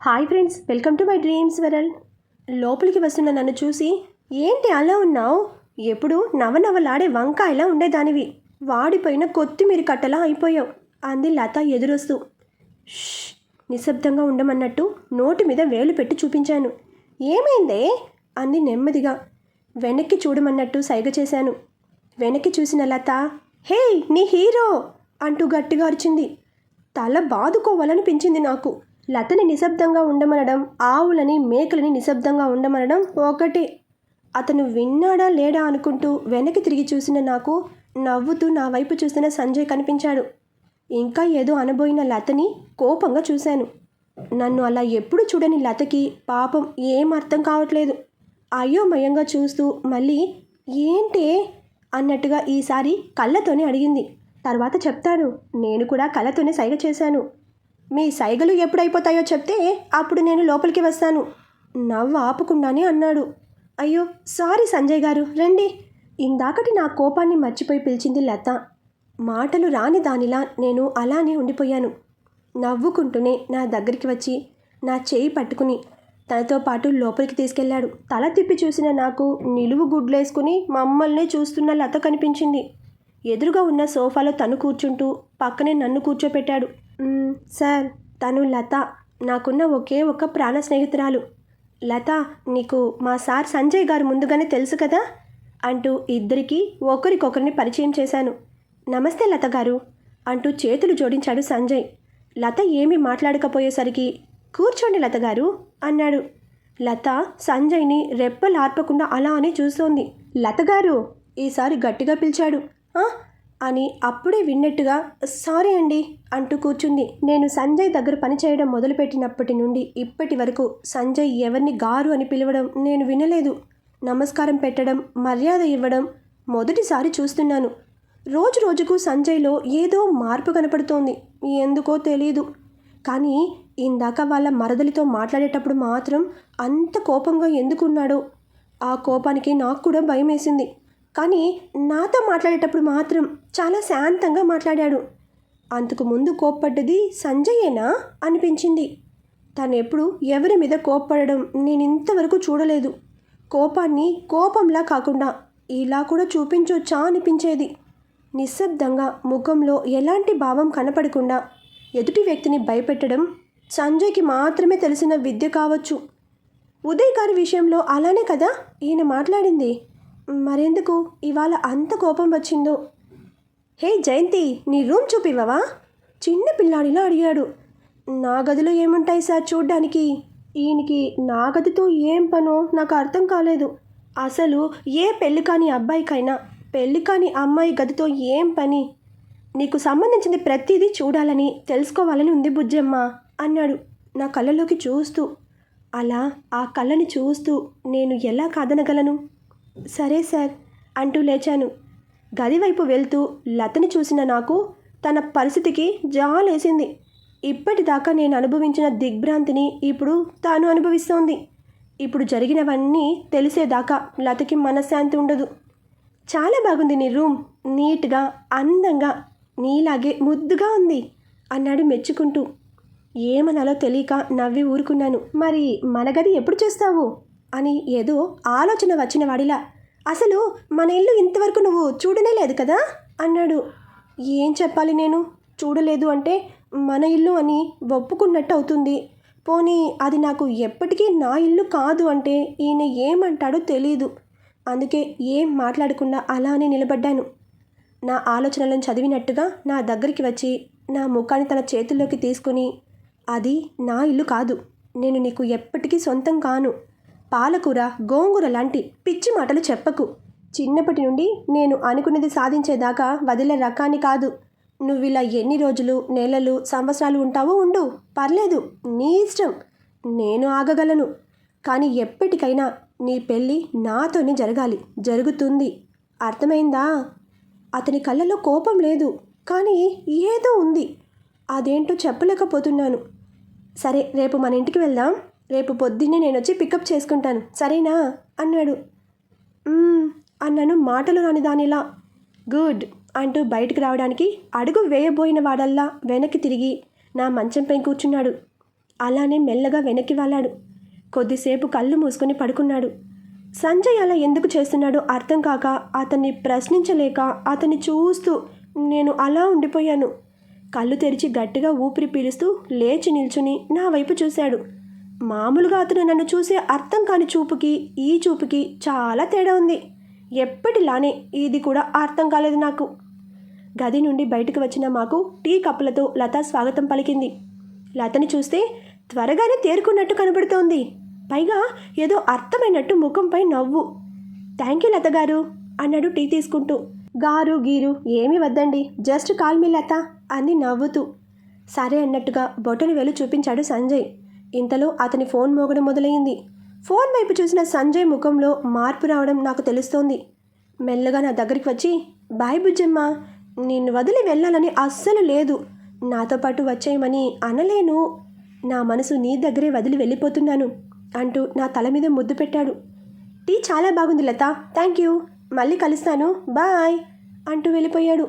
Hi friends welcome to my dreams world లోపలికి వస్తున్న నన్ను చూసి ఏంటి అలా ఉన్నావు? ఎప్పుడు నవనవలాడే వంకాయలా ఉండేదానివి. వాడిపోయిన కొత్తిమీర కట్టలా అయిపోయావు. అంది లత ఎదురొస్తూ. నిశ్శబ్దంగా ఉండమన్నట్టు నోటి మీద వేలు పెట్టి చూపించాను. ఏమైందే? అంది నెమ్మదిగా. వెనక్కి చూడమన్నట్టు సైగ చేశాను. వెనక్కి చూసిన లత హే నీ హీరో! అంటూ గట్టిగా అరిచింది. తల బాదుకోవాలనిపించింది నాకు. లతని నిశ్శబ్దంగా ఉండమనడం ఆవులని మేకలని నిశ్శబ్దంగా ఉండమనడం ఒకటే. అతను విన్నాడా లేడా అనుకుంటూ వెనక్కి తిరిగి చూసిన నాకు నవ్వుతూ నా వైపు చూసిన సంజయ్ కనిపించాడు. ఇంకా ఏదో అనబోయిన లతని కోపంగా చూశాను. నన్ను అలా ఎప్పుడు చూడని లతకి పాపం ఏం అర్థం కావట్లేదు. అయోమయంగా చూస్తూ మళ్ళీ ఏంటే? అన్నట్టుగా ఈసారి కళ్ళతోనే అడిగింది. తర్వాత చెప్తాను నేను కూడా కళ్ళతోనే సైగ చేశాను. మీ సైగలు ఎప్పుడైపోతాయో చెప్తే అప్పుడు నేను లోపలికి వస్తాను. నవ్వు ఆపకుండానే అన్నాడు. అయ్యో సారీ సంజయ్ గారు రండి. ఇందాకటి నా కోపాన్ని మర్చిపోయి పిలిచింది లత. మాటలు రాని దానిలా నేను అలానే ఉండిపోయాను. నవ్వుకుంటూనే నా దగ్గరికి వచ్చి నా చేయి పట్టుకుని తనతో పాటు లోపలికి తీసుకెళ్ళాడు తల తిప్పి చూసిన నాకు నిలువు గుడ్లేసుకుని మమ్మల్ని చూస్తున్న లత కనిపించింది. ఎదురుగా ఉన్న సోఫాలో తను కూర్చుంటూ పక్కనే నన్ను కూర్చోపెట్టాడు. సార్ తను లత. నాకున్న ఒకే ఒక ప్రాణ స్నేహితురాలు. లత నీకు మా సార్ సంజయ్ గారు ముందుగానే తెలుసు కదా? అంటూ ఇద్దరికీ ఒకరికొకరిని పరిచయం చేశాను. నమస్తే లత గారు అంటూ చేతులు జోడించాడు సంజయ్. లత ఏమీ మాట్లాడకపోయేసరికి కూర్చోండి లత గారు అన్నాడు. లత సంజయ్ని రెప్పలార్పకుండా అలా అని చూస్తోంది. లత గారు ఈసారి గట్టిగా పిలిచాడు. అని అప్పుడే విన్నట్టుగా సారీ అండి అంటూ కూర్చుంది. నేను సంజయ్ దగ్గర పనిచేయడం మొదలుపెట్టినప్పటి నుండి ఇప్పటి వరకు సంజయ్ ఎవరిని గారు అని పిలవడం నేను వినలేదు. నమస్కారం పెట్టడం మర్యాద ఇవ్వడం మొదటిసారి చూస్తున్నాను. రోజు రోజుకు సంజయ్లో ఏదో మార్పు కనపడుతోంది. ఎందుకో తెలియదు కానీ ఇందాక వాళ్ళ మరదలితో మాట్లాడేటప్పుడు మాత్రం అంత కోపంగా ఎందుకున్నాడో? ఆ కోపానికి నాకు కూడా భయం వేసింది కానీ నాతో మాట్లాడేటప్పుడు మాత్రం చాలా శాంతంగా మాట్లాడాడు. అంతకు ముందు కోప్పడ్డది సంజయేనా? అనిపించింది. తను ఎప్పుడు ఎవరి మీద కోప్పడడం నేను ఇంతవరకు చూడలేదు. కోపాన్ని కోపంలా కాకుండా ఇలా కూడా చూపించొచ్చా అనిపించేది. నిశ్శబ్దంగా ముఖంలో ఎలాంటి భావం కనపడకుండా ఎదుటి వ్యక్తిని భయపెట్టడం సంజయ్కి మాత్రమే తెలిసిన విద్య కావచ్చు. ఉదయ్ గారి విషయంలో అలానే కదా? ఈయన మాట్లాడింది. మరెందుకు? ఇవాళ అంత కోపం వచ్చిందో. హే జయంతి నీ రూమ్ చూపివ్వవా? చిన్న పిల్లాడిలా అడిగాడు. నా గదిలో ఏముంటాయి సార్ చూడ్డానికి? ఈయనకి నా గదితో ఏం పనో నాకు అర్థం కాలేదు. అసలు ఏ పెళ్ళి కాని అబ్బాయికైనా పెళ్ళి కాని అమ్మాయి గదితో ఏం పని? నీకు సంబంధించింది ప్రతిదీ చూడాలని తెలుసుకోవాలని ఉంది బుజ్జమ్మ అన్నాడు నా కళ్ళలోకి చూస్తూ. అలా ఆ కళ్ళని చూస్తూ నేను ఎలా కాదనగలను? సరే సార్ అంటూ లేచాను. గది వైపు వెళ్తూ లతని చూసిన నాకు తన పరిస్థితికి జాలేసింది. ఇప్పటిదాకా నేను అనుభవించిన దిగ్భ్రాంతిని ఇప్పుడు తాను అనుభవిస్తోంది. ఇప్పుడు జరిగినవన్నీ తెలిసేదాకా లతకి మనశ్శాంతి ఉండదు. చాలా బాగుంది నీ రూమ్ నీట్గా అందంగా నీలాగే ముద్దుగా ఉంది అన్నాడు మెచ్చుకుంటూ. ఏమనాలో తెలియక నవ్వి ఊరుకున్నాను. మరి మన గది ఎప్పుడు చేస్తావు? అని ఏదో ఆలోచన వచ్చిన వాడిలా అసలు మన ఇల్లు ఇంతవరకు నువ్వు చూడనే లేదు కదా? అన్నాడు. ఏం చెప్పాలి నేను? చూడలేదు అంటే మన ఇల్లు అని ఒప్పుకున్నట్టు అవుతుంది. పోనీ అది నాకు ఎప్పటికీ నా ఇల్లు కాదు అంటే ఈయన ఏమంటాడో తెలీదు. అందుకే ఏం మాట్లాడకుండా అలానే నిలబడ్డాను. నా ఆలోచనలను చదివినట్టుగా నా దగ్గరికి వచ్చి నా ముఖాన్ని తన చేతుల్లోకి తీసుకుని అది నా ఇల్లు కాదు. నేను నీకు ఎప్పటికీ సొంతం కాను. పాలకూర గోంగూర లాంటి పిచ్చి మాటలు చెప్పకు. చిన్నప్పటి నుండి నేను అనుకున్నది సాధించేదాకా వదిలే రకాన్ని కాదు. నువ్వు ఇలా ఎన్ని రోజులు నెలలు సంవత్సరాలు ఉంటావో ఉండు. పర్లేదు నీ ఇష్టం. నేను ఆగగలను. కానీ ఎప్పటికైనా నీ పెళ్ళి నాతోనే జరగాలి. జరుగుతుంది. అర్థమైందా? అతని కళ్ళలో కోపం లేదు. కానీ ఏదో ఉంది. అదేంటో చెప్పలేకపోతున్నాను. సరే రేపు మన ఇంటికి వెళ్దాం. రేపు పొద్దున్నే నేను వచ్చి పికప్ చేసుకుంటాను. సరేనా? అన్నాడు. అన్నాను మాటలు రాని దానిలా. గుడ్ అంటూ బయటికి రావడానికి అడుగు వేయబోయిన వాడల్లా వెనక్కి తిరిగి నా మంచంపై కూర్చున్నాడు. అలానే మెల్లగా వెనక్కి వాలాడు. కొద్దిసేపు కళ్ళు మూసుకొని పడుకున్నాడు. సంజయ్ అలా ఎందుకు చేస్తున్నాడో అర్థం కాక అతన్ని ప్రశ్నించలేక అతన్ని చూస్తూ నేను అలా ఉండిపోయాను. కళ్ళు తెరిచి గట్టిగా ఊపిరి పీలుస్తూ లేచి నిల్చుని నా వైపు చూశాడు. మామూలుగా అతను నన్ను చూసే అర్థం కాని చూపుకి ఈ చూపుకి చాలా తేడా ఉంది. ఎప్పటిలానే ఇది కూడా అర్థం కాలేదు నాకు. గది నుండి బయటకు వచ్చిన మాకు టీ కప్పులతో లత స్వాగతం పలికింది. లతని చూస్తే త్వరగానే తేరుకున్నట్టు కనబడుతోంది. పైగా ఏదో అర్థమైనట్టు ముఖంపై నవ్వు. థ్యాంక్ యూ లత గారు అన్నాడు టీ తీసుకుంటూ. గారు గీరు ఏమీ వద్దండి జస్ట్ కాల్ మీ లత అంది నవ్వుతూ. సరే అన్నట్టుగా బొటను వెలు చూపించాడు సంజయ్. ఇంతలో అతని ఫోన్ మోగడం మొదలైంది. ఫోన్ వైపు చూసిన సంజయ్ ముఖంలో మార్పు రావడం నాకు తెలుస్తోంది. మెల్లగా నా దగ్గరికి వచ్చి బాయ్ బుజ్జమ్మ నిన్ను వదిలి వెళ్ళాలని అస్సలు లేదు. నాతో పాటు వచ్చేయమని అనలేను. నా మనసు నీ దగ్గరే వదిలి వెళ్ళిపోతున్నాను అంటూ నా తల మీద ముద్దు పెట్టాడు. టీ చాలా బాగుంది లత. Thank you. మళ్ళీ కలుస్తాను. బాయ్ అంటూ వెళ్ళిపోయాడు.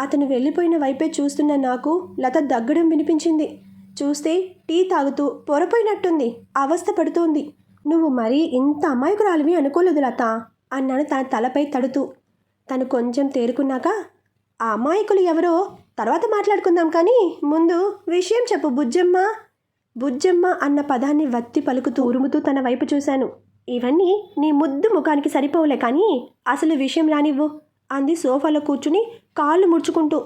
అతను వెళ్ళిపోయిన వైపే చూస్తున్న నాకు లత దగ్గడం వినిపించింది. చూస్తే టీ తాగుతూ పొరపోయినట్టుంది. అవస్థ పడుతోంది. నువ్వు మరీ ఇంత అమాయకురాలివి అనుకోలేదు లత అన్నాను తన తలపై తడుతూ. తను కొంచెం తేరుకున్నాక ఆ అమాయకులు ఎవరో? తర్వాత మాట్లాడుకుందాం కానీ ముందు విషయం చెప్పు బుజ్జమ్మ. బుజ్జమ్మ అన్న పదాన్ని వత్తి పలుకుతూ ఉరుముతూ తన వైపు చూశాను. ఇవన్నీ నీ ముద్దు ముఖానికి సరిపోలే కానీ అసలు విషయం రానివ్వు అంది సోఫాలో కూర్చుని కాళ్ళు ముడుచుకుంటూ.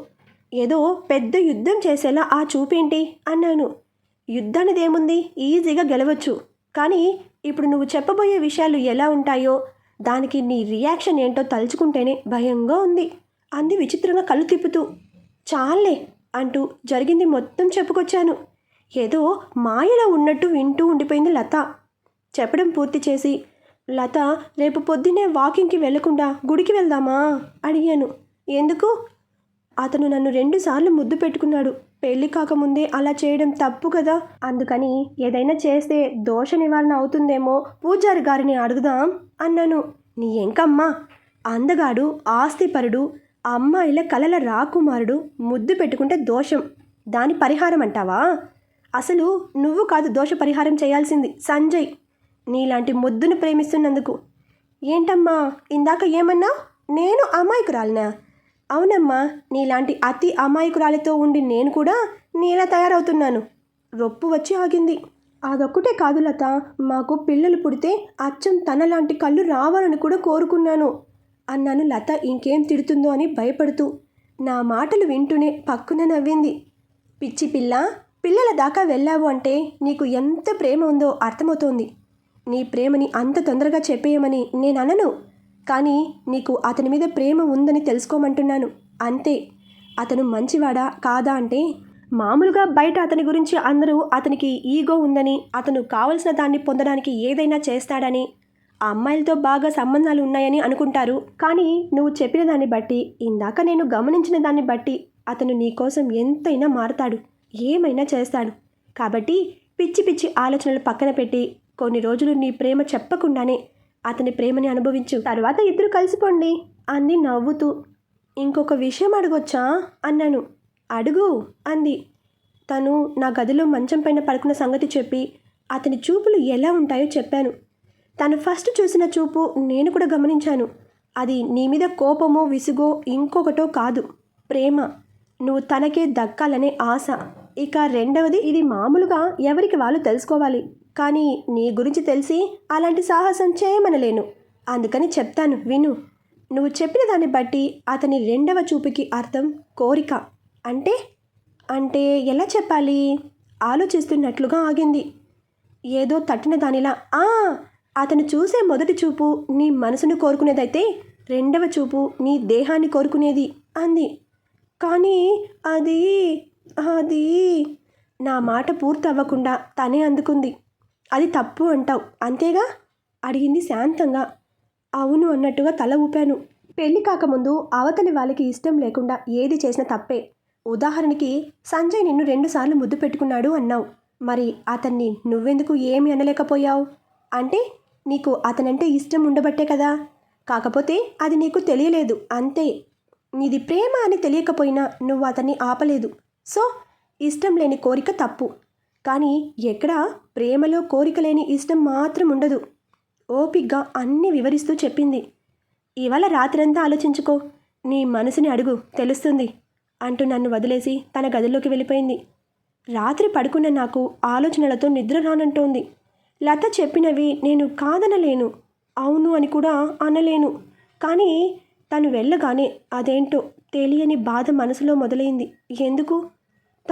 ఏదో పెద్ద యుద్ధం చేసేలా ఆ చూపేంటి? అన్నాను. యుద్ధానిదేముంది? ఈజీగా గెలవచ్చు. కానీ ఇప్పుడు నువ్వు చెప్పబోయే విషయాలు ఎలా ఉంటాయో దానికి నీ రియాక్షన్ ఏంటో తలుచుకుంటేనే భయంగా ఉంది. అంది విచిత్రంగా కళ్ళు తిప్పుతూ. చాలే అంటూ జరిగింది మొత్తం చెప్పుకొచ్చాను. ఏదో మాయలో ఉన్నట్టు వింటూ ఉండిపోయింది లత. చెప్పడం పూర్తి చేసి లత రేపు పొద్దున్నే వాకింగ్కి వెళ్ళకుండా గుడికి వెళ్దామా? అడిగాను. ఎందుకు? అతను నన్ను రెండుసార్లు ముద్దు పెట్టుకున్నాడు. పెళ్ళి కాకముందే అలా చేయడం తప్పు కదా? అందుకని ఏదైనా చేస్తే దోష నివారణ అవుతుందేమో పూజారి గారిని అడుగుదాం అన్నాను. నీ ఎంకమ్మా అందగాడు ఆస్తిపరుడు అమ్మాయిల కలల రాకుమారుడు ముద్దు పెట్టుకుంటే దోషం. దాని పరిహారం అంటావా? అసలు నువ్వు కాదు దోష పరిహారం చేయాల్సింది సంజయ్. నీలాంటి ముద్దును ప్రేమిస్తున్నందుకు. ఏంటమ్మా ఇందాక ఏమన్నా నేను అమాయకురాలినా? అవునమ్మా నీలాంటి అతి అమాయకురాలితో ఉండి నేను కూడా నీలా తయారవుతున్నాను. రొప్పు వచ్చి ఆగింది. అదొక్కటే కాదు లత మాకు పిల్లలు పుడితే అచ్చం తనలాంటి కళ్ళు రావాలని కూడా కోరుకున్నాను అన్నాను లత ఇంకేం తిడుతుందో అని భయపడుతూ. నా మాటలు వింటూనే పక్కున నవ్వింది. పిచ్చి పిల్ల పిల్లల దాకా వెళ్ళావు అంటే నీకు ఎంత ప్రేమ ఉందో అర్థమవుతోంది. నీ ప్రేమని అంత తొందరగా చెప్పేయమని నేను అనను కానీ నీకు అతని మీద ప్రేమ ఉందని తెలుసుకోమంటున్నాను. అంతే. అతను మంచివాడా కాదా అంటే మామూలుగా బయట అతని గురించి అందరూ అతనికి ఈగో ఉందని అతను కావలసిన దాన్ని పొందడానికి ఏదైనా చేస్తాడని ఆ అమ్మాయిలతో బాగా సంబంధాలు ఉన్నాయని అనుకుంటారు. కానీ నువ్వు చెప్పిన దాన్ని బట్టి ఇందాక నేను గమనించిన దాన్ని బట్టి అతను నీ కోసం ఎంతైనా మారతాడు ఏమైనా చేస్తాడు. కాబట్టి పిచ్చి పిచ్చి ఆలోచనలు పక్కన పెట్టి కొన్ని రోజులు నీ ప్రేమ చెప్పకుండానే అతని ప్రేమని అనుభవించు. తర్వాత ఇద్దరు కలిసిపోండి. అంది నవ్వుతూ. ఇంకొక విషయం అడగొచ్చా? అన్నాను. అడుగు అంది. తను నా గదిలో మంచం పైన పడుకున్న సంగతి చెప్పి అతని చూపులు ఎలా ఉంటాయో చెప్పాను. తను ఫస్ట్ చూసిన చూపు నేను కూడా గమనించాను. అది నీ మీద కోపమో విసుగో ఇంకొకటో కాదు. ప్రేమ. నువ్వు తనకే దక్కాలనే ఆశ. ఇక రెండవది ఇది మామూలుగా ఎవరికి వాళ్ళు తెలుసుకోవాలి. కానీ నీ గురించి తెలిసి అలాంటి సాహసం చేయమనలేను. అందుకని చెప్తాను విను. నువ్వు చెప్పిన దాన్ని బట్టి అతని రెండవ చూపుకి అర్థం కోరిక. అంటే? అంటే ఎలా చెప్పాలి? ఆలోచిస్తున్నట్లుగా ఆగింది. ఏదో తట్టిన దానిలా. ఆ! అతను చూసే మొదటి చూపు నీ మనసును కోరుకునేదైతే రెండవ చూపు నీ దేహాన్ని కోరుకునేది అంది. కానీ అది అది నా మాట పూర్తి అవ్వకుండా తనే అందుకుంది. అది తప్పు అంటావు. అంతేగా? అడిగింది శాంతంగా. అవును అన్నట్టుగా తల ఊపాను. పెళ్ళి కాకముందు అవతలి వాళ్ళకి ఇష్టం లేకుండా ఏది చేసినా తప్పే. ఉదాహరణకి సంజయ్ నిన్ను రెండుసార్లు ముద్దు పెట్టుకున్నాడు అన్నావు. మరి అతన్ని నువ్వెందుకు ఏమి అనలేకపోయావు? అంటే నీకు అతనంటే ఇష్టం ఉండబట్టే కదా? కాకపోతే అది నీకు తెలియలేదు. అంతే. నీది ప్రేమ అని తెలియకపోయినా నువ్వు అతన్ని ఆపలేదు. సో ఇష్టం లేని కోరిక తప్పు. కానీ ఎక్కడా ప్రేమలో కోరిక లేని ఇష్టం మాత్రం ఉండదు. ఓపిగ్గా అన్నీ వివరిస్తూ చెప్పింది. ఇవాళ రాత్రంతా ఆలోచించుకో. నీ మనసుని అడుగు తెలుస్తుంది అంటూ నన్ను వదిలేసి తన గదిలోకి వెళ్ళిపోయింది. రాత్రి పడుకున్న నాకు ఆలోచనలతో నిద్ర రానంటోంది. లత చెప్పినవి నేను కాదనలేను అవును అని కూడా అనలేను. కానీ తను వెళ్ళగానే అదేంటో తెలియని బాధ మనసులో మొదలైంది. ఎందుకు?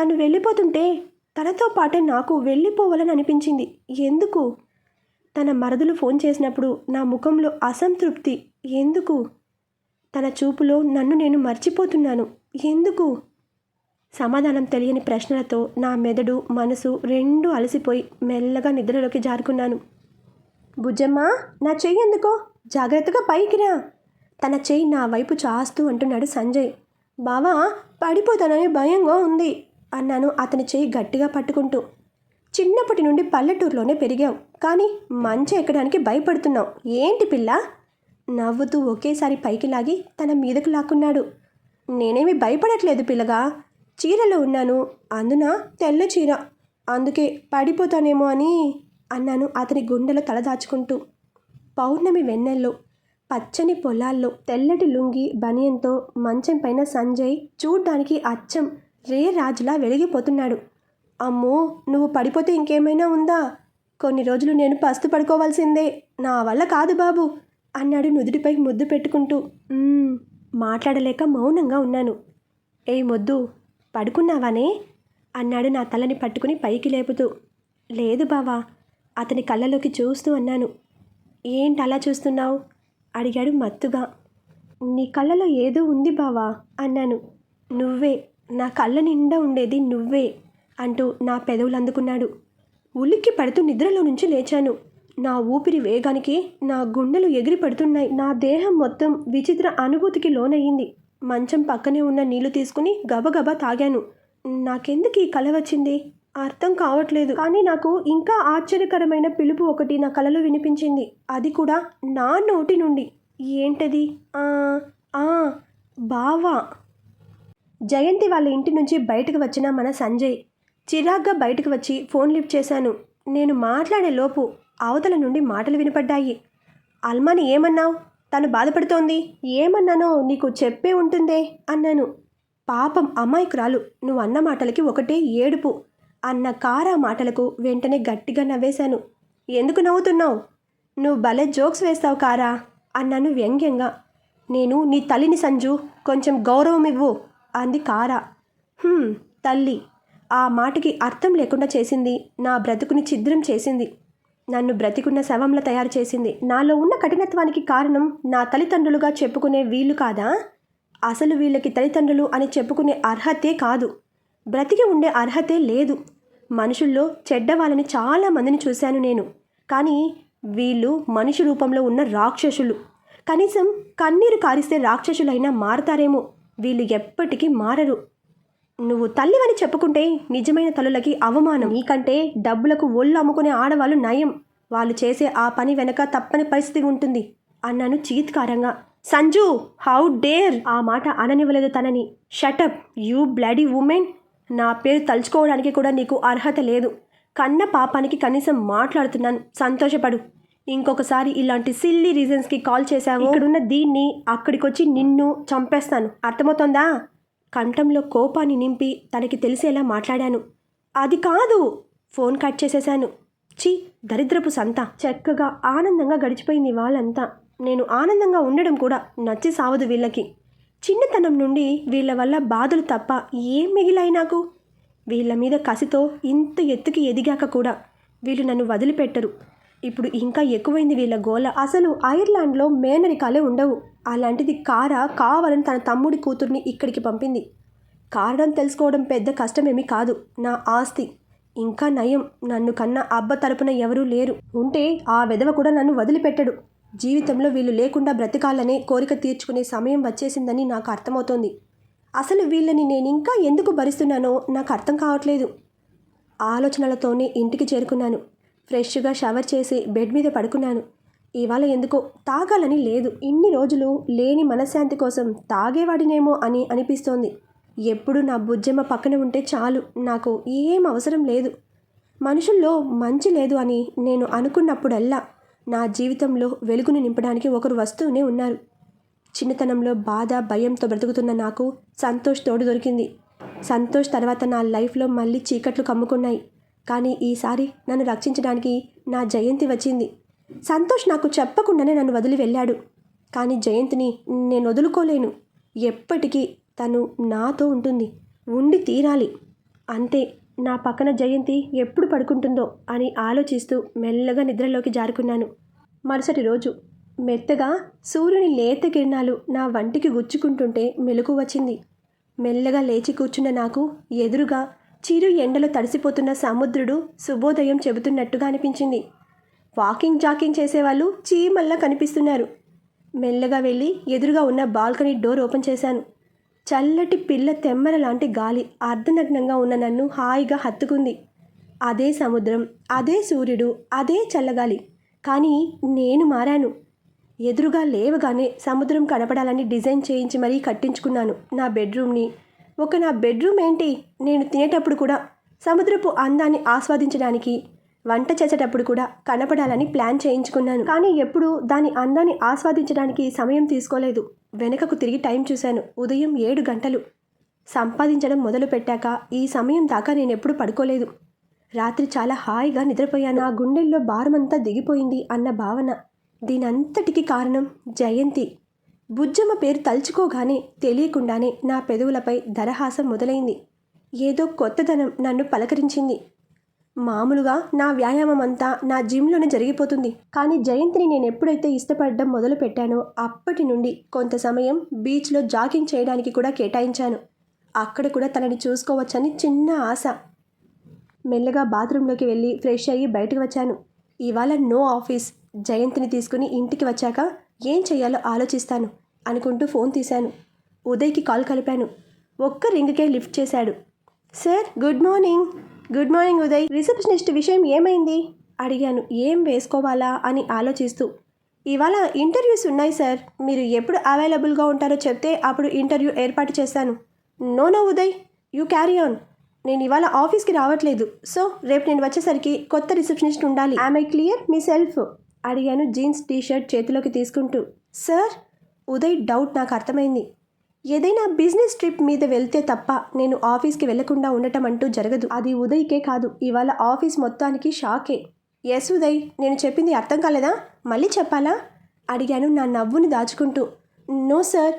తను వెళ్ళిపోతుంటే తనతో పాటే నాకు వెళ్ళిపోవాలని అనిపించింది. ఎందుకు? తన మరదలు ఫోన్ చేసినప్పుడు నా ముఖంలో అసంతృప్తి. ఎందుకు? తన చూపులో నన్ను నేను మర్చిపోతున్నాను. ఎందుకు? సమాధానం తెలియని ప్రశ్నలతో నా మెదడు మనసు రెండూ అలసిపోయి మెల్లగా నిద్రలోకి జారుకున్నాను. భుజమ్మా నా చెయ్యి ఎందుకో? జాగ్రత్తగా పైకిరా తన చెయ్యి నా వైపు చాస్తూ అంటున్నాడు సంజయ్. బావా పడిపోతానని భయంగా ఉంది. అన్నాను అతని చేయి గట్టిగా పట్టుకుంటూ. చిన్నప్పటి నుండి పల్లెటూరులోనే పెరిగాం. కానీ మంచి ఎక్కడానికి భయపడుతున్నాం. ఏంటి పిల్ల? నవ్వుతూ ఒకేసారి పైకి లాగి తన మీదకు లాక్కున్నాడు. నేనేమి భయపడట్లేదు పిల్లగా. చీరలో ఉన్నాను. అందున? తెల్ల చీర. అందుకే పడిపోతానేమో అని అన్నాను అతని గుండెలో తలదాచుకుంటూ పౌర్ణమి వెన్నెల్లో పచ్చని పొలాల్లో తెల్లటి లుంగి బనియంతో మంచం పైన సంజయ్ చూడ్డానికి అచ్చం. రే రాజులా వెలిగిపోతున్నాడు. అమ్మో నువ్వు పడిపోతే ఇంకేమైనా ఉందా? కొన్ని రోజులు నేను పస్తు పడుకోవాల్సిందే. నా వల్ల కాదు బాబు అన్నాడు నుదుటిపై ముద్దు పెట్టుకుంటూ. మాట్లాడలేక మౌనంగా ఉన్నాను. ఏ మొద్దు పడుకున్నావానే? అన్నాడు నా తలని పట్టుకుని పైకి లేపుతూ. లేదు బావా అతని కళ్ళలోకి చూస్తూ అన్నాను. ఏంటి అలా చూస్తున్నావు? అడిగాడు మత్తుగా. నీ కళ్ళలో ఏదో ఉంది బావా అన్నాను. నువ్వే నా కళ్ళ నిండా ఉండేది నువ్వే అంటూ నా పెదవులు అందుకున్నాడు. ఉలిక్కి పడుతూ నిద్రలో నుంచి లేచాను. నా ఊపిరి వేగానికి నా గుండెలు ఎగిరి పడుతున్నాయి నా దేహం మొత్తం విచిత్ర అనుభూతికి లోనయ్యింది. మంచం పక్కనే ఉన్న నీళ్ళు తీసుకుని గబగబా తాగాను. నాకెందుకు ఈ కల వచ్చింది? అర్థం కావట్లేదు. కానీ నాకు ఇంకా ఆశ్చర్యకరమైన పిలుపు ఒకటి నా కలలో వినిపించింది. అది కూడా నా నోటి నుండి. ఏంటది? ఆ బావా. జయంతి వాళ్ళ ఇంటి నుంచి బయటకు వచ్చిన మన సంజయ్. చిరాగ్గా బయటకు వచ్చి ఫోన్ లిఫ్ట్ చేశాను. నేను మాట్లాడే లోపు అవతల నుండి మాటలు వినపడ్డాయి. అల్మాని ఏమన్నావు? తను బాధపడుతోంది. ఏమన్నానో నీకు చెప్పే ఉంటుందే అన్నాను. పాపం అమాయకురాలు నువ్వు అన్న మాటలకి ఒకటే ఏడుపు. అన్న కారా మాటలకు వెంటనే గట్టిగా నవ్వేశాను. ఎందుకు నవ్వుతున్నావు? నువ్వు భలే జోక్స్ వేస్తావు కారా అన్నాను వ్యంగ్యంగా. నేను నీ తల్లిని సంజు కొంచెం గౌరవం ఇవ్వు. అంది కారా. తల్లి. ఆ మాటకి అర్థం లేకుండా చేసింది. నా బ్రతుకుని ఛిద్రం చేసింది. నన్ను బ్రతికున్న శవంలా తయారు చేసింది. నాలో ఉన్న కఠినత్వానికి కారణం నా తల్లిదండ్రులుగా చెప్పుకునే వీళ్ళు కాదా? అసలు వీళ్ళకి తల్లిదండ్రులు అని చెప్పుకునే అర్హతే కాదు. బ్రతికి ఉండే అర్హతే లేదు. మనుషుల్లో చెడ్డవాళ్ళని చాలా మందిని చూశాను నేను. కానీ వీళ్ళు మనిషి రూపంలో ఉన్న రాక్షసులు. కనీసం కన్నీరు కారిస్తే రాక్షసులైనా మారతారేమో. వీళ్ళు ఎప్పటికీ మారరు. నువ్వు తల్లివని చెప్పుకుంటే నిజమైన తల్లులకి అవమానం. నీకంటే డబ్బులకు ఒళ్ళు అమ్ముకునే ఆడవాళ్ళు నయం. వాళ్ళు చేసే ఆ పని వెనక తప్పని పరిస్థితి ఉంటుంది అన్నాను చీత్కారంగా. Sanju how dare? ఆ మాట అననివ్వలేదు తనని. Shut up you bloody women. నా పేరు తలుచుకోవడానికి కూడా నీకు అర్హత లేదు. కన్న పాపానికి కనీసం మాట్లాడుతున్నాను. సంతోషపడు. ఇంకొకసారి ఇలాంటి సిల్లీ రీజన్స్కి కాల్ చేశావు. ఇక్కడున్న దీన్ని అక్కడికొచ్చి నిన్ను చంపేస్తాను. అర్థమవుతోందా? కంఠంలో కోపాన్ని నింపి తనకి తెలిసేలా మాట్లాడాను. అది కాదు! ఫోన్ కట్ చేసేశాను. ఛీ! దరిద్రపు సంత. చక్కగా ఆనందంగా గడిచిపోయింది వాళ్ళంతా. నేను ఆనందంగా ఉండడం కూడా నచ్చి సావదు వీళ్ళకి. చిన్నతనం నుండి వీళ్ళ వల్ల బాధలు తప్ప ఏం మిగిలాయి నాకు? వీళ్ళ మీద కసితో ఇంత ఎత్తుకి ఎదిగాక కూడా వీళ్ళు నన్ను వదిలిపెట్టరు. ఇప్పుడు ఇంకా ఎక్కువైంది వీళ్ళ గోల. అసలు ఐర్లాండ్లో మేనరికాలే ఉండవు. అలాంటిది కారా కావాలని తన తమ్ముడి కూతుర్ని ఇక్కడికి పంపింది. కారణం తెలుసుకోవడం పెద్ద కష్టమేమీ కాదు. నా ఆస్తి. ఇంకా నయం. నన్ను కన్న అబ్బ తరపున ఎవరూ లేరు. ఉంటే ఆ వెధవ కూడా నన్ను వదిలిపెట్టడు. జీవితంలో వీళ్ళు లేకుండా బ్రతకాలనే కోరిక తీర్చుకునే సమయం వచ్చేసిందని నాకు అర్థమవుతోంది. అసలు వీళ్ళని నేను ఇంకా ఎందుకు భరిస్తున్నానో నాకు అర్థం కావట్లేదు. ఆలోచనలతోనే ఇంటికి చేరుకున్నాను. ఫ్రెష్గా షవర్ చేసి బెడ్ మీద పడుకున్నాను. ఇవాళ ఎందుకో తాగాలని లేదు. ఇన్ని రోజులు లేని మనశ్శాంతి కోసం తాగేవాడినేమో అని అనిపిస్తోంది. ఎప్పుడు నా బుజ్జమ్మ పక్కన ఉంటే చాలు. నాకు ఏం అవసరం లేదు. మనుషుల్లో మంచి లేదు అని నేను అనుకున్నప్పుడల్లా నా జీవితంలో వెలుగును నింపడానికి ఒకరు వస్తూనే ఉన్నారు. చిన్నతనంలో బాధ భయంతో బ్రతుకుతున్న నాకు సంతోష్ తోడు దొరికింది. సంతోష్ తర్వాత నా లైఫ్లో మళ్ళీ చీకట్లు కమ్ముకున్నాయి. కానీ ఈసారి నన్ను రక్షించడానికి నా జయంతి వచ్చింది. సంతోష్ నాకు చెప్పకుండానే నన్ను వదిలి వెళ్ళాడు. కానీ జయంతిని నేను వదులుకోలేను. ఎప్పటికీ తను నాతో ఉంటుంది. ఉండి తీరాలి. అంతే నా పక్కన జయంతి ఎప్పుడు పడుకుంటుందో అని ఆలోచిస్తూ మెల్లగా నిద్రలోకి జారుకున్నాను. మరుసటి రోజు మెత్తగా సూర్యుని లేత కిరణాలు నా వంటికి గుచ్చుకుంటుంటే మెలకు వచ్చింది. మెల్లగా లేచి కూర్చున్న నాకు ఎదురుగా చిరు ఎండలో తడిసిపోతున్న సముద్రుడు శుభోదయం చెబుతున్నట్టుగా అనిపించింది. వాకింగ్ జాకింగ్ చేసేవాళ్ళు చీమల్లా కనిపిస్తున్నారు. మెల్లగా వెళ్ళి ఎదురుగా ఉన్న బాల్కనీ డోర్ ఓపెన్ చేశాను. చల్లటి పిల్ల తెమ్మర లాంటి గాలి అర్ధనగ్నంగా ఉన్న నన్ను హాయిగా హత్తుకుంది. అదే సముద్రం అదే సూర్యుడు అదే చల్లగాలి. కానీ నేను మారాను. ఎదురుగా లేవగానే సముద్రం కనపడాలని డిజైన్ చేయించి మరీ కట్టించుకున్నాను. నా బెడ్రూమ్ని ఒక నా బెడ్రూమ్ ఏంటి? నేను తినేటప్పుడు కూడా సముద్రపు అందాన్ని ఆస్వాదించడానికి వంట చేసేటప్పుడు కూడా కనపడాలని ప్లాన్ చేయించుకున్నాను. కానీ ఎప్పుడూ దాని అందాన్ని ఆస్వాదించడానికి సమయం తీసుకోలేదు. వెనుకకు తిరిగి టైం చూశాను. ఉదయం ఏడు గంటలు. సంపాదించడం మొదలు పెట్టాక ఈ సమయం దాకా నేను ఎప్పుడు పడుకోలేదు. రాత్రి చాలా హాయిగా నిద్రపోయాను. ఆ గుండెల్లో భారమంతా దిగిపోయింది అన్న భావన. దీనంతటికి కారణం జయంతి. బుజ్జమ్మ పేరు తలుచుకోగానే తెలియకుండానే నా పెదవులపై దరహాసం మొదలైంది. ఏదో కొత్తదనం నన్ను పలకరించింది. మామూలుగా నా వ్యాయామం అంతా నా జిమ్లోనే జరిగిపోతుంది. కానీ జయంతిని నేను ఎప్పుడైతే ఇష్టపడడం మొదలు పెట్టానో అప్పటి నుండి కొంత సమయం బీచ్లో జాగింగ్ చేయడానికి కూడా కేటాయించాను. అక్కడ కూడా తనని చూసుకోవచ్చని చిన్న ఆశ. మెల్లగా బాత్రూంలోకి వెళ్ళి ఫ్రెష్ అయ్యి బయటకు వచ్చాను. ఇవాళ నో ఆఫీస్. జయంతిని తీసుకుని ఇంటికి వచ్చాక ఏం చేయాలో ఆలోచిస్తాను అనుకుంటూ ఫోన్ తీశాను. ఉదయ్కి కాల్ కలిపాను. ఒక్క రింగ్కే లిఫ్ట్ చేశాడు. Sir good morning. Good morning Uday. Receptionist విషయం ఏమైంది? అడిగాను. ఏం వేసుకోవాలా అని ఆలోచిస్తూ. ఇవాళ ఇంటర్వ్యూస్ ఉన్నాయి సార్. మీరు ఎప్పుడు అవైలబుల్గా ఉంటారో చెప్తే అప్పుడు ఇంటర్వ్యూ ఏర్పాటు చేస్తాను. No no Uday. You carry on. నేను ఇవాళ ఆఫీస్కి రావట్లేదు. సో రేపు నేను వచ్చేసరికి కొత్త రిసెప్షనిస్ట్ ఉండాలి. I my clear me self. అడిగాను జీన్స్ టీషర్ట్ చేతిలోకి తీసుకుంటూ. సార్ ఉదయ్ డౌట్ నాకు అర్థమైంది. ఏదైనా బిజినెస్ ట్రిప్ మీద వెళ్తే తప్ప నేను ఆఫీస్కి వెళ్ళకుండా ఉండటం అంటూ జరగదు. అది ఉదయ్కే కాదు ఇవాళ ఆఫీస్ మొత్తానికి షాకే. ఎస్ ఉదయ్ నేను చెప్పింది అర్థం కాలేదా? మళ్ళీ చెప్పాలా? అడిగాను నా నవ్వుని దాచుకుంటూ. No sir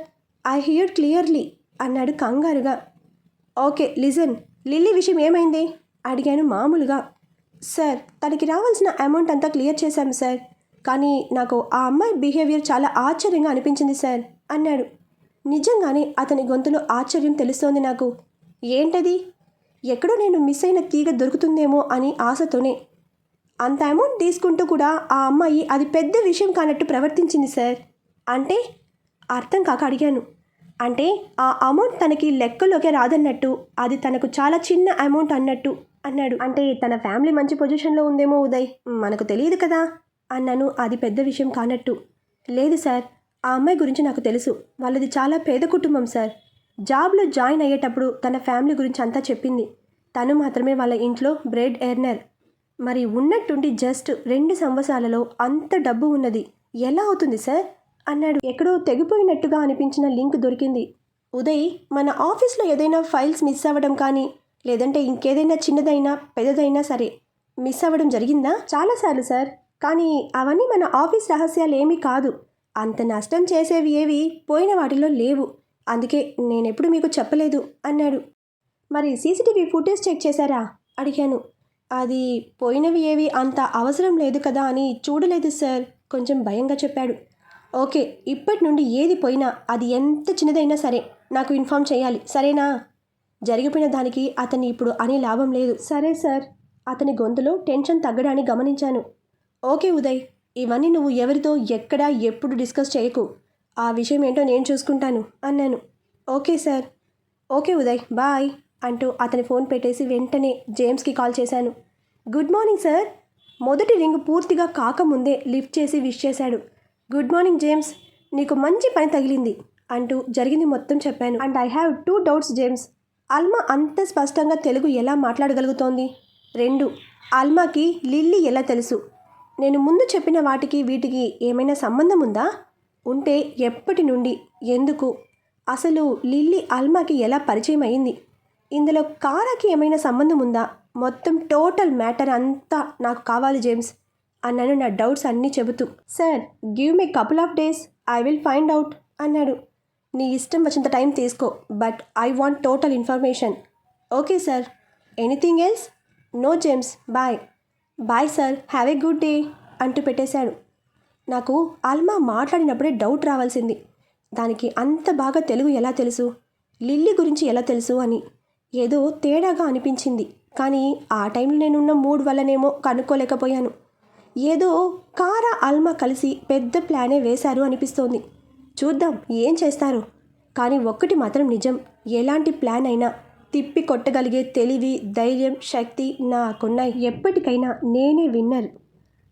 I hear clearly అన్నాడు కంగారుగా. ఓకే లిజన్ లిల్లీ విషయం ఏమైంది? అడిగాను మామూలుగా. సార్ తనకి రావాల్సిన అమౌంట్ అంతా క్లియర్ చేశాము సార్. కానీ నాకు ఆ అమ్మాయి బిహేవియర్ చాలా ఆశ్చర్యంగా అనిపించింది సార్ అన్నాడు. నిజంగానే అతని గొంతులో ఆశ్చర్యం తెలుస్తోంది నాకు. ఏంటది? ఎక్కడో నేను మిస్ అయిన తీగ దొరుకుతుందేమో అని ఆశతోనే. అంత అమౌంట్ తీసుకుంటూ కూడా ఆ అమ్మాయి అది పెద్ద విషయం కానట్టు ప్రవర్తించింది సార్. అంటే? అర్థం కాక అడిగాను. అంటే ఆ అమౌంట్ తనకి లెక్కలోకే రాదన్నట్టు అది తనకు చాలా చిన్న అమౌంట్ అన్నట్టు అన్నాడు. అంటే తన ఫ్యామిలీ మంచి పొజిషన్లో ఉందేమో ఉదయ్. మనకు తెలియదు కదా. అన్నాను అది పెద్ద విషయం కానట్టు. లేదు సార్ ఆ అమ్మాయి గురించి నాకు తెలుసు. వాళ్ళది చాలా పేద కుటుంబం సార్. జాబ్లో జాయిన్ అయ్యేటప్పుడు తన ఫ్యామిలీ గురించి అంతా చెప్పింది. తను మాత్రమే వాళ్ళ ఇంట్లో బ్రెడ్ ఎర్నర్. మరి ఉన్నట్టుండి జస్ట్ రెండు సంవత్సరాలలో అంత డబ్బు ఉన్నది. ఎలా అవుతుంది సార్? అన్నాడు. ఎక్కడో తెగిపోయినట్టుగా అనిపించిన లింక్ దొరికింది. ఉదయ్ మన ఆఫీస్లో ఏదైనా ఫైల్స్ మిస్ అవ్వడం కానీ లేదంటే ఇంకేదైనా చిన్నదైనా పెద్దదైనా సరే మిస్ అవ్వడం జరిగిందా? చాలాసార్లు సార్. కానీ అవన్నీ మన ఆఫీస్ రహస్యాలు ఏమీ కాదు. అంత నష్టం చేసేవి ఏవి పోయిన వాటిలో లేవు. అందుకే నేనెప్పుడు మీకు చెప్పలేదు అన్నాడు. మరి సీసీటీవీ ఫుటేజ్ చెక్ చేశారా? అడిగాను. అది పోయినవి ఏవి అంత అవసరం లేదు కదా అని చూడలేదు సార్. కొంచెం భయంగా చెప్పాడు. ఓకే ఇప్పటి నుండి ఏది పోయినా అది ఎంత చిన్నదైనా సరే నాకు ఇన్ఫామ్ చేయాలి. సరేనా? జరిగిపోయిన దానికి అతన్ని ఇప్పుడు అని లాభం లేదు. సరే సార్. అతని గొంతులో టెన్షన్ తగ్గడాన్ని గమనించాను. ఓకే ఉదయ్ ఇవన్నీ నువ్వు ఎవరితో ఎక్కడ ఎప్పుడు డిస్కస్ చేయకు. ఆ విషయం ఏంటో నేను చూసుకుంటాను అన్నాను. Okay sir. Okay Uday bye అంటూ అతని ఫోన్ పెట్టేసి వెంటనే జేమ్స్కి కాల్ చేశాను. Good morning sir. మొదటి రింగ్ పూర్తిగా కాకముందే లిఫ్ట్ చేసి విష్ చేశాడు. గుడ్ మార్నింగ్ జేమ్స్ నీకు మంచి పని తగిలింది అంటూ జరిగింది మొత్తం చెప్పాను. And I have two doubts James. Alma అంత స్పష్టంగా తెలుగు ఎలా మాట్లాడగలుగుతోంది? రెండు అల్మాకి లిల్లీ ఎలా తెలుసు? నేను ముందు చెప్పిన వాటికి వీటికి ఏమైనా సంబంధం ఉందా? ఉంటే ఎప్పటి నుండి? ఎందుకు? అసలు లిల్లీ అల్మాకి ఎలా పరిచయం అయింది? ఇందులో కారాకి ఏమైనా సంబంధం ఉందా? మొత్తం టోటల్ మ్యాటర్ అంతా నాకు కావాలి జేమ్స్ అన్నాను నా డౌట్స్ అన్నీ చెబుతూ. Sir give me couple of days I will find out అన్నాడు. నీ ఇష్టం వచ్చినంత టైం తీసుకో but I want total information. Okay sir. Anything else? No James. Bye. Bye sir have a good day అంటూ పెట్టేశాడు. నాకు అల్మా మాట్లాడినప్పుడే డౌట్ రావాల్సింది. దానికి అంత బాగా తెలుగు ఎలా తెలుసు? లిల్లీ గురించి ఎలా తెలుసు అని. ఏదో తేడాగా అనిపించింది. కానీ ఆ టైంలో నేనున్న మూడ్ వల్లనేమో కనుక్కోలేకపోయాను. ఏదో కారా అల్మా కలిసి పెద్ద ప్లానే వేశారు అనిపిస్తోంది. చూద్దాం ఏం చేస్తారు. కానీ ఒక్కటి మాత్రం నిజం. ఎలాంటి ప్లాన్ అయినా తిప్పి కొట్టగలిగే తెలివి ధైర్యం శక్తి నాకున్నాయి. ఎప్పటికైనా నేనే విన్నర్.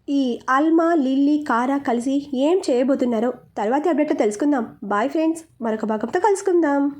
ఈ అల్మా లిల్లీ కారా కలిసి ఏం చేయబోతున్నారో తర్వాతి అప్డేట్లో తెలుసుకుందాం. బాయ్ ఫ్రెండ్స్ మరొక భాగంతో కలుసుకుందాం.